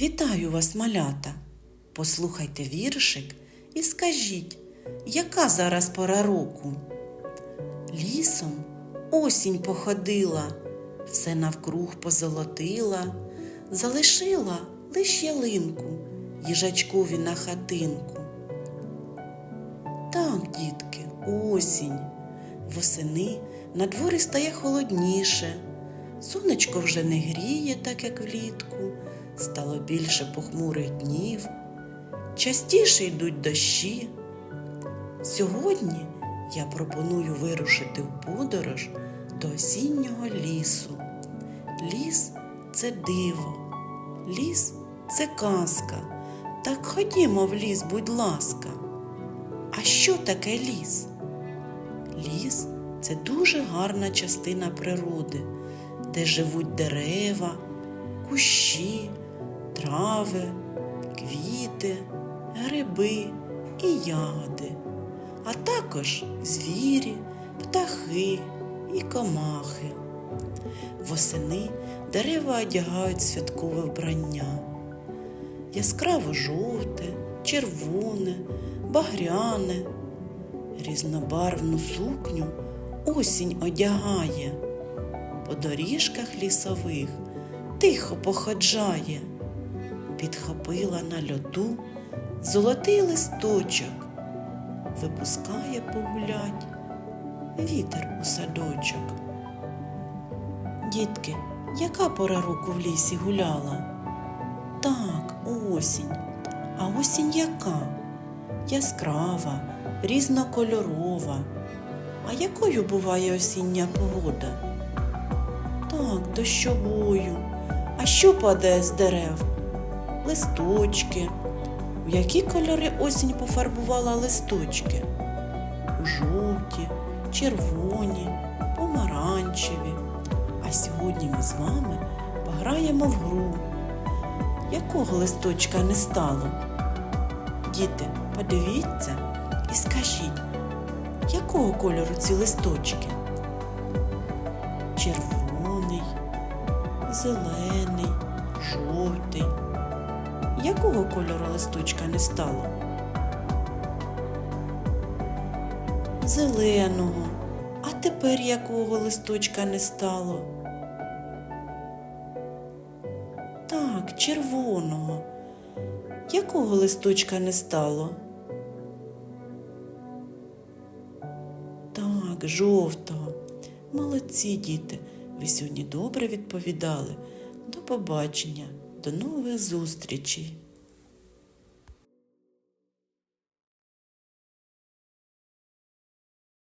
Вітаю вас, малята. Послухайте віршик і скажіть, яка зараз пора року? Лісом осінь походила, все навкруг позолотила, залишила лиш ялинку, їжачкові на хатинку. Так, дітки, осінь. Восени на дворі стає холодніше. Сонечко вже не гріє, так як влітку, стало більше похмурих днів, частіше йдуть дощі. Сьогодні я пропоную вирушити в подорож до осіннього лісу. Ліс це диво, ліс це казка. Так ходімо в ліс, будь ласка. А що таке ліс? Ліс це дуже гарна частина природи, де живуть дерева, кущі, трави, квіти, гриби і ягоди, а також звірі, птахи і комахи. Восени дерева одягають святкове вбрання. Яскраво жовте, червоне, багряне, різнобарвну сукню осінь одягає, по доріжках лісових тихо походжає, підхопила на льоту золотий листочок, випускає погулять вітер у садочок. Дітки, яка пора року в лісі гуляла? Так, осінь. А осінь яка? Яскрава, різнокольорова. А якою буває осіння погода? Так, дощовою. А що падає з дерев? Листочки. В які кольори осінь пофарбувала листочки? Жовті, червоні, помаранчеві. А сьогодні ми з вами пограємо в гру. Якого листочка не стало? Діти, подивіться і скажіть, якого кольору ці листочки? Червоний, зелений, жовтий. Якого кольору листочка не стало? Зеленого. А тепер якого листочка не стало? Так, червоного. Якого листочка не стало? Так, жовтого. Молодці, діти. Ви сьогодні добре відповідали. До побачення, до нових зустрічей.